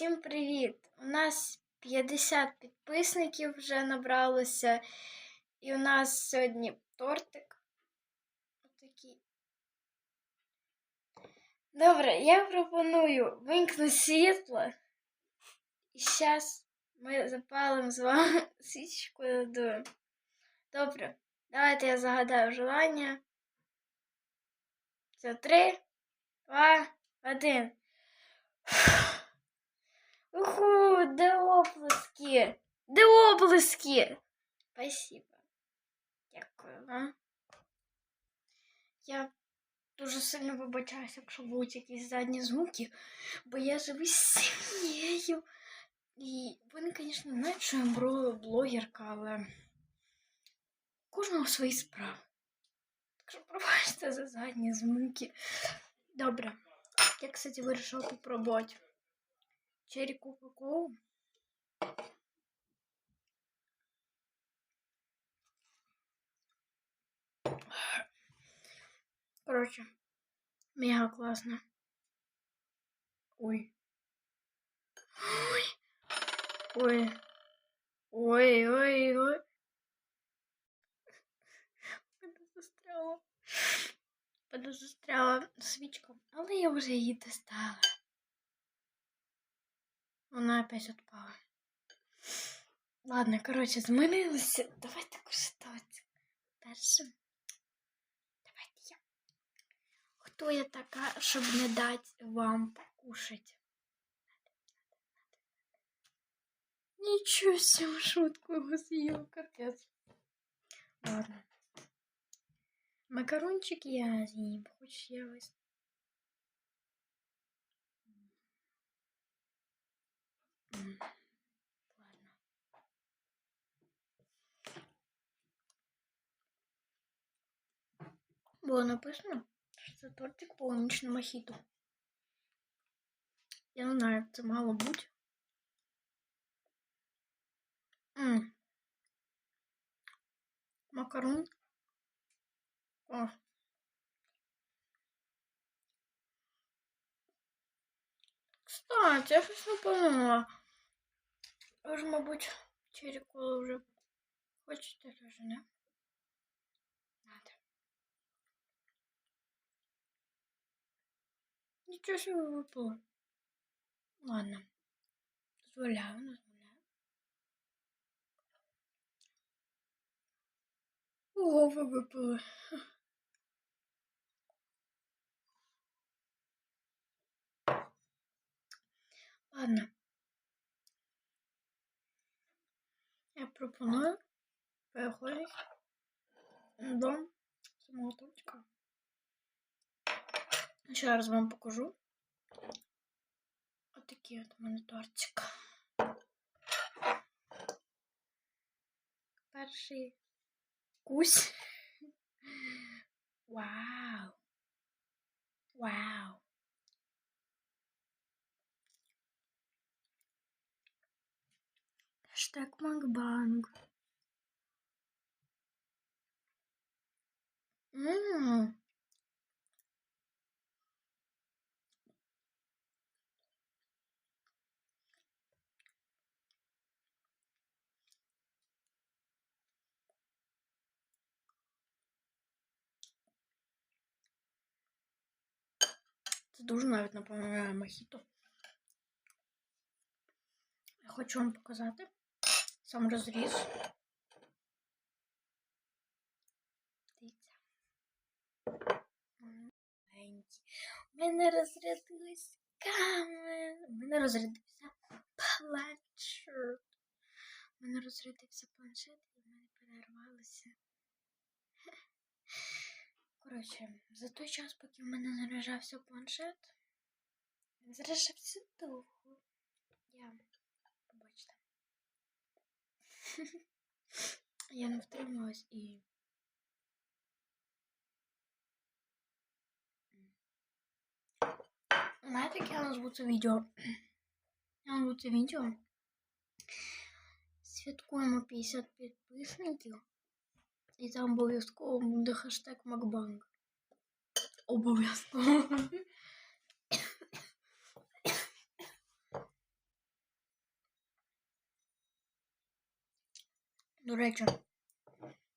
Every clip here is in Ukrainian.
Всім привіт! У нас 50 підписників вже набралося, і у нас сьогодні тортик. Отакий. Добре, я пропоную вимкнути світло. І зараз ми запалимо з вами свічку надуємо. Добре, давайте я загадаю желання. Це три, два, один. Уху, де оплески? Де оплески? Спасибо. Дякую вам. Я дуже сильно вибачаюся, якщо будуть якісь задні звуки, бо я живу з сім'єю. І вони, звісно, знають, що я блогерка, але кожного свої справи. Так що пробачте за задні звуки. Добре. Я, кстати, вирішила попробувати черри Кока-Колу. Короче, мега классно. Ой. Ой. Ой. Ой, ой, ой. Мене застряла. Мене застряла свічка, але я вже її достала. Вона опять отпала. Ладно, короче, змінилося. Давайте куштувати. Першим. Давайте я. Хто я така, щоб не дати вам покушать? Нічого себе, шутку його з'їв, капець. Ладно. Макарончик я з'їм, хоч я ось. Ладно. Було написано, що це тортик полуничне мохіто. Я не знаю, це мало бути. М. Макарон. О. Кстати, я щось не подумала. Ви ж, мабуть, колу вже хочете теж, не? Надо. Нічого собі випало. Ладно. Дозволяю, дозволяю. Ого, ви випили. Ладно. Я пропоную переходити до самого тортика. Ще раз вам покажу. Отакий от у мене тортик. Перший кусь. Вау. Вау. Хэштег Макбанг. Ммм. Це дуже навіть напоминає мохіто. Я хочу вам показати сам розріз. Дивіться. У мене розрядилась камера. У мене розрядився планшет. У мене розрядився планшет і в мене перервалося. Коротше, за той час, поки в мене заряджався планшет, заряджався довго. Я. Я не втрималась і. Знаєте, як я назву це відео? Я назву це відео. Святкуємо 50 підписників. І там обов'язково буде хештег Макбанк. Обов'язково. До речі,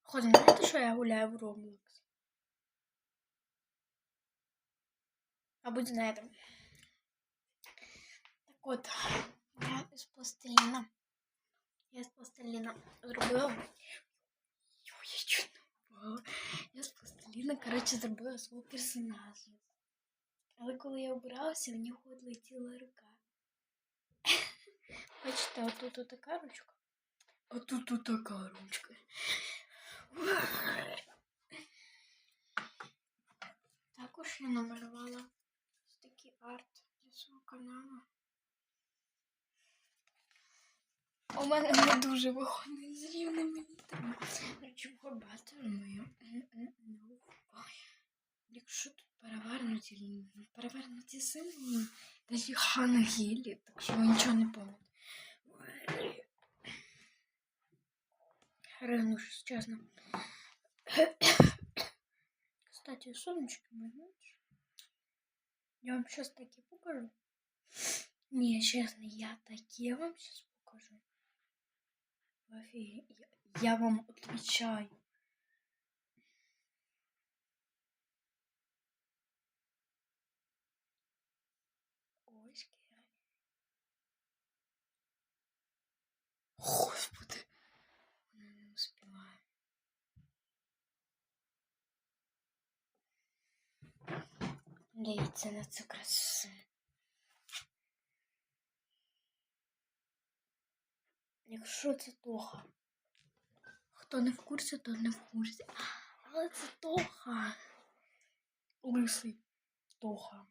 хоч знаєте, що я гуляю в Roblox? Мабуть, знаєте. Так от, я з пластиліна. Я з пластиліна зробила. Ой, я чуть не впала. Я з пластиліна, коротше, зробила свого персонажа. Але коли я обиралася, в нього відлетіла рука. Бачите, отут отака ручка. А тут отака ручка. Також я намалювала такий арт для свого каналу. У мене не дуже виходить з рівними літерами. Речі, багато мою. Якщо тут перевернуті лінії, перевернуті символи, навіть хангелі, так що нічого не помните. Ригну, щось чесно. Кстати, сонечки знаешь? Я вам сейчас таки покажу. Не, честно, я такие вам сейчас покажу. Офигеть, я, я вам отвечаю. Ой, Дивіться на цю красу. Якщо це Тоха. Хто не в курсі, то не в курсі. Але це Тоха. Лисий Тоха.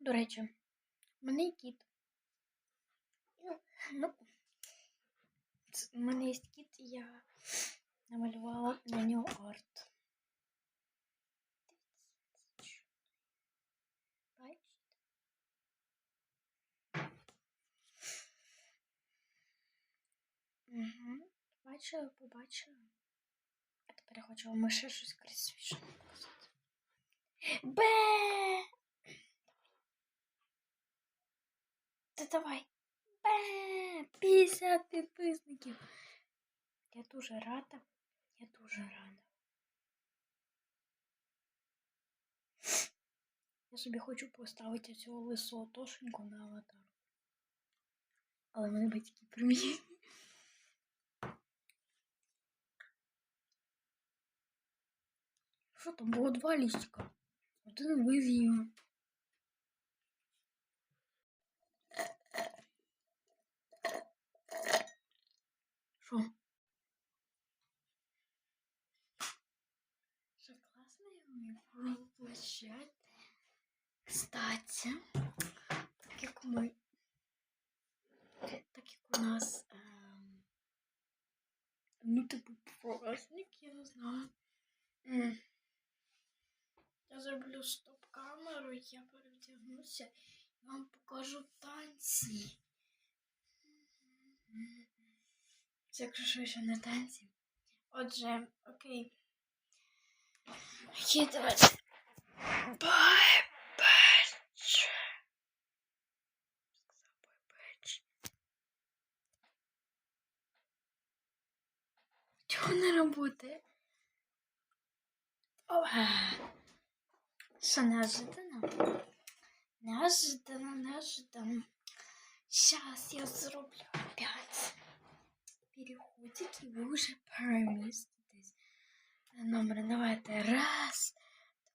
До речі, в мене є кіт. Ну, у мене є кіт, і я намалювала на нього арт. Бачите? Угу. Побачила, побачила. А тепер я хочу вам ще щось красивіше показати. Бе! Та давай. Бе! 50 підписників. Я дуже рада. Я дуже рада. Я собі хочу поставити цього лисого тошеньку на аватар. Але мене батьки приміють. Що там було два лістика? Один вивів. Що Кстати, так як ми, так як у нас, ем, ну, типу, праздник, я не знаю. Я зроблю стоп-камеру, я перевдягнуся і вам покажу танці. Це якщо що ще не танці. Отже, окей. Окей, давайте. Не работает? Ова. Що неожиданно? Неожиданно, неожиданно. Сейчас я зроблю опять переходик, и вы уже переместитесь номер. Давайте. Раз,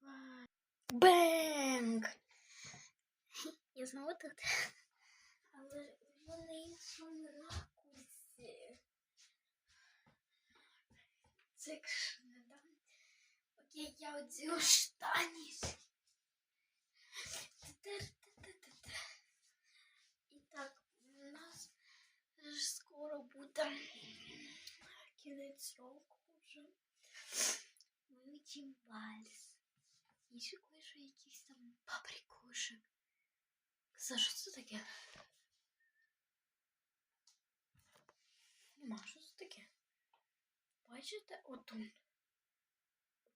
два, бенг! Я знову тут. Але в мене іншому Це якщо не дам. Окей, я одягну штанішки. Та-та-та-та-та. І так, у нас ж скоро буде кінець року вже. Ми вчимо вальс. І ще кое-що якийсь там паприкушек. Саша, що це таке? Бачите, отут.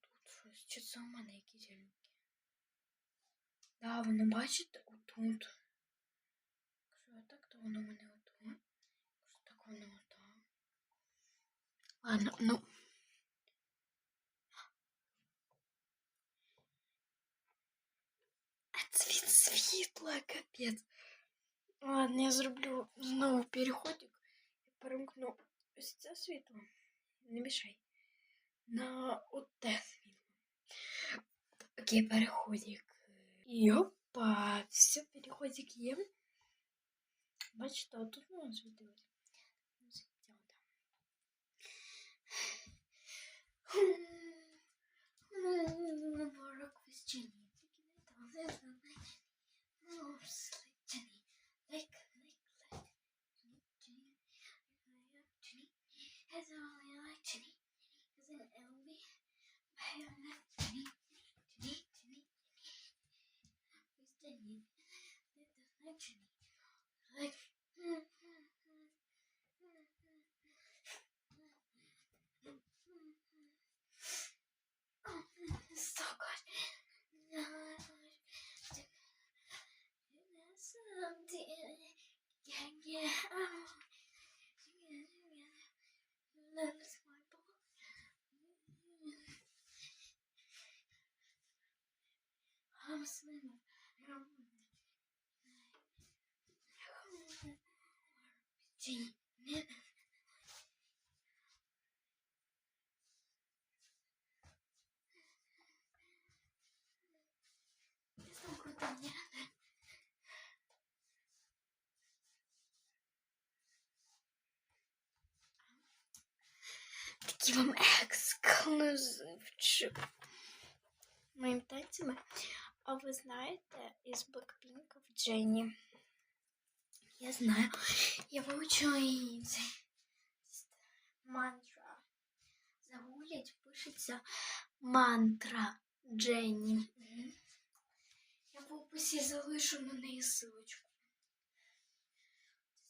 Тут щось. Чи це у мене якісь зеленки? Да, воно бачите, отут. воно в мене ото. Що так воно ото. Ладно, ну. А цвіт світла, капець. Ладно, я зроблю знову переходик і перемкну ось це світло. Не мішай. На оте світло. Окей, переходик. І опа, все, переходик є. Бачите, а тут воно світилось. Ну, світило, да. Ворог вещені. It's Такий вам ексклюзивчик. Моїм танцями. А ви знаєте із Blackpink в Дженні? Я знаю. Я вивчила її мантра. Загулять пишеться мантра Дженні. Мгм. Я в описі залишу на неї силочку.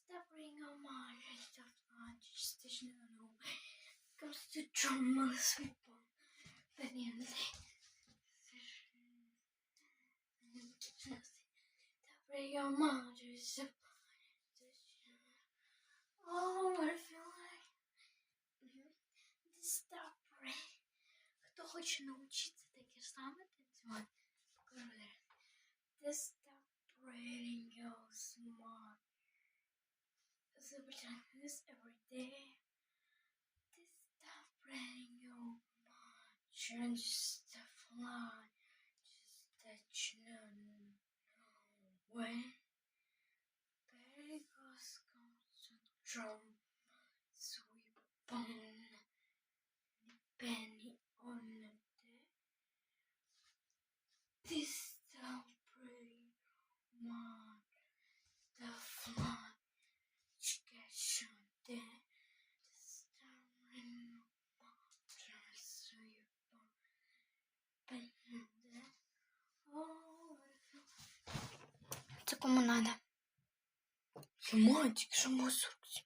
Stop bringing my just as you know. Comes to trauma sweet ball. But the end of the day. Stop bringing on my just Oh, what I feel like. Мгм. Stop praying. Хто хоче навчитися таке саме танцювати, покажу. This stop praying your smart. This every day. Praying mind. And just fly. Just that you know, know when. Baby goes comes to drum. Sweep on. Мальчик, що ми 47,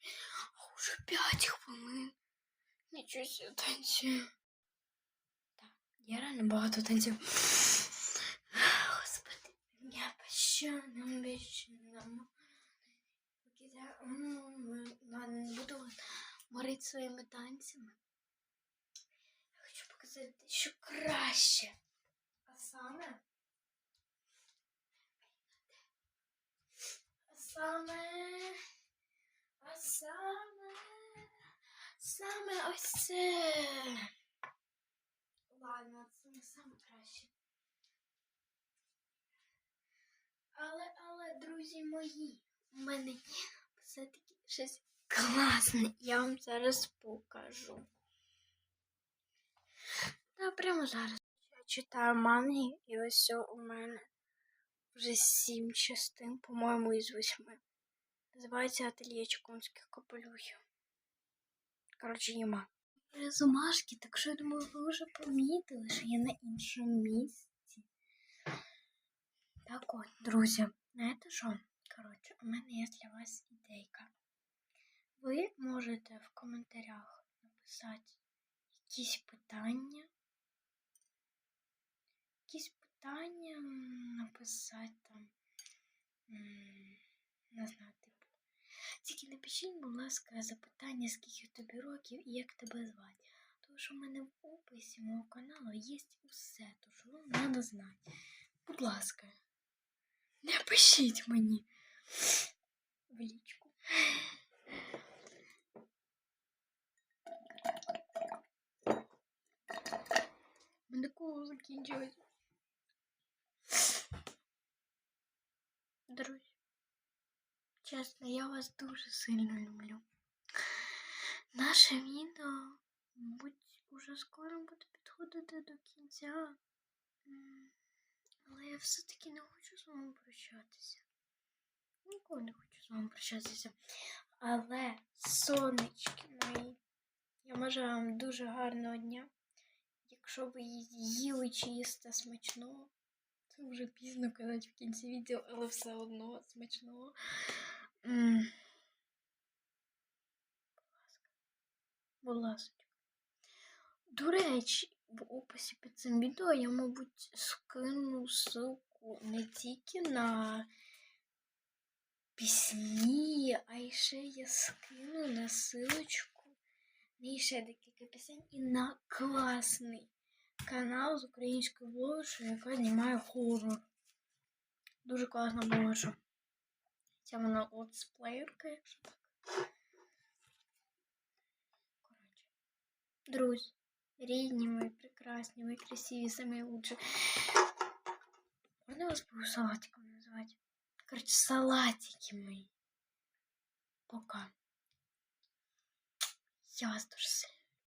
а уже 5 хвилин. Нічого себе танцюю. Так, я реально багато танцюю. Господи, я пощаным, бещаным. Ладно, не буду морити своїми танцями. Я хочу показати дещо краще. А саме. А саме. А саме. Саме ось це. Ладно, це не саме краще. Але, але, друзі мої, у мене є все-таки щось класне. Я вам зараз покажу. Та прямо зараз. Я читаю манги, і ось все у мене вже сім частин, по-моєму, із восьми. Називається Ательє Чекунських капелюхів. Коротше, нема. Резумашки, так що я думаю, ви вже помітили, що я на іншому місці. Так от, друзі, знаєте що? Коротше, у мене є для вас ідейка. Ви можете в коментарях написати якісь питання. Якісь питання написати там. Не знаю, типу. Тільки напишіть, будь ласка, запитання, скільки тобі років і як тебе звати. Тому що в мене в описі мого каналу є усе, то що вам треба знати. Будь ласка, напишіть мені в лічку. Мене коло закінчилось. Друзі, чесно, я вас дуже сильно люблю. Наше відео, мабуть, уже скоро буде підходити до кінця. Але я все-таки не хочу з вами прощатися. Ніколи не хочу з вами прощатися. Але, сонечки мої, я бажаю вам дуже гарного дня. Якщо ви їли чи їсте смачного, це вже пізно казати в кінці відео, але все одно смачного. Будь ласка. До речі, в описі під цим відео я, мабуть, скину ссылку не тільки на пісні, а ще я скину на силочку на ще декілька пісень і на класний канал з українською блогершою, яка знімає хорор. Дуже класна блогерша. Ця вона летсплеєрка, якщо так. Коротше. Друзі, рідні мої, прекрасні, мої красиві, самі лучші. Можна вас буду салатиком називати? Коротше, салатики мої. Пока. Я вас дуже сильно.